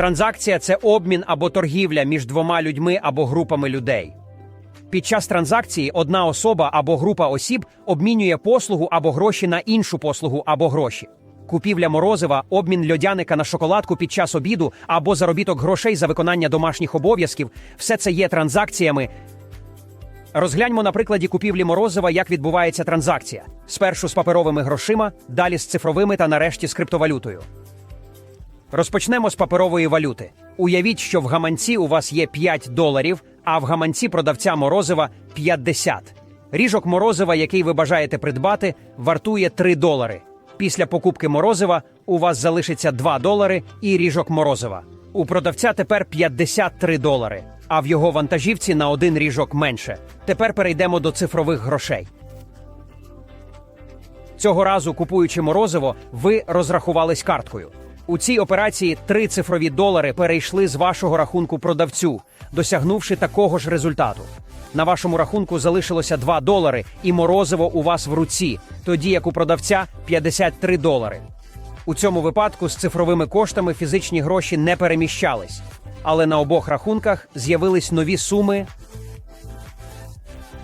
Транзакція це обмін або торгівля між двома людьми або групами людей. Під час транзакції одна особа або група осіб обмінює послугу або гроші на іншу послугу або гроші. Купівля морозива, обмін льодяника на шоколадку під час обіду або заробіток грошей за виконання домашніх обов'язків все це є транзакціями. Розгляньмо на прикладі купівлі морозива, як відбувається транзакція: спершу з паперовими грошима, далі з цифровими та нарешті з криптовалютою. Розпочнемо з паперової валюти. Уявіть, що в гаманці у вас є 5 доларів, а в гаманці продавця морозива 50. Ріжок морозива, який ви бажаєте придбати, вартує 3 долари. Після покупки морозива у вас залишиться 2 долари і ріжок морозива. У продавця тепер 53 долари, а в його вантажівці на один ріжок менше. Тепер перейдемо до цифрових грошей. Цього разу, купуючи морозиво, ви розрахувались карткою. У цій операції три цифрові долари перейшли з вашого рахунку продавцю, досягнувши такого ж результату. На вашому рахунку залишилося 2 долари, і морозиво у вас в руці, тоді як у продавця 53 долари. У цьому випадку з цифровими коштами фізичні гроші не переміщались, але на обох рахунках з'явились нові суми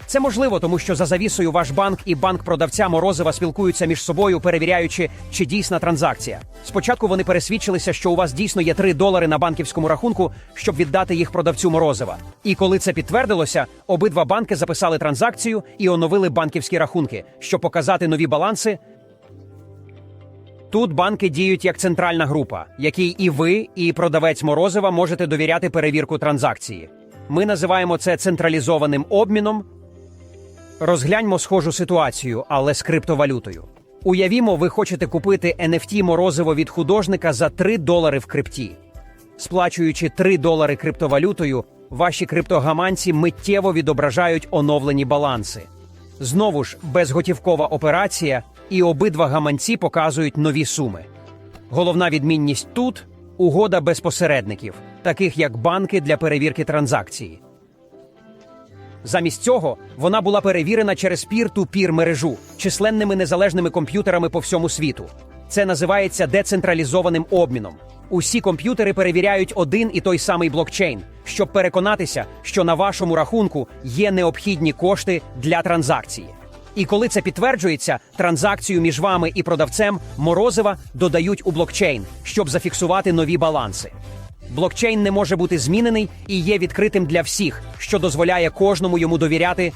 це можливо, тому що за завісою ваш банк і банк продавця Морозива спілкуються між собою, перевіряючи, чи дійсна транзакція. Спочатку вони пересвідчилися, що у вас дійсно є 3 долари на банківському рахунку, щоб віддати їх продавцю Морозива. І коли це підтвердилося, обидва банки записали транзакцію і оновили банківські рахунки, щоб показати нові баланси. Тут банки діють як центральна група, якій і ви, і продавець Морозива можете довіряти перевірку транзакції. Ми називаємо це централізованим обміном. Розгляньмо схожу ситуацію, але з криптовалютою. Уявімо, ви хочете купити NFT морозиво від художника за 3 долари в крипті. Сплачуючи 3 долари криптовалютою, ваші криптогаманці миттєво відображають оновлені баланси. Знову ж безготівкова операція, і обидва гаманці показують нові суми. Головна відмінність тут угода без посередників, таких як банки для перевірки транзакції. Замість цього вона була перевірена через пір-ту-пір мережу численними незалежними комп'ютерами по всьому світу. Це називається децентралізованим обміном. Усі комп'ютери перевіряють один і той самий блокчейн, щоб переконатися, що на вашому рахунку є необхідні кошти для транзакції. І коли це підтверджується, транзакцію між вами і продавцем морозива додають у блокчейн, щоб зафіксувати нові баланси. Блокчейн не може бути змінений і є відкритим для всіх, що дозволяє кожному йому довіряти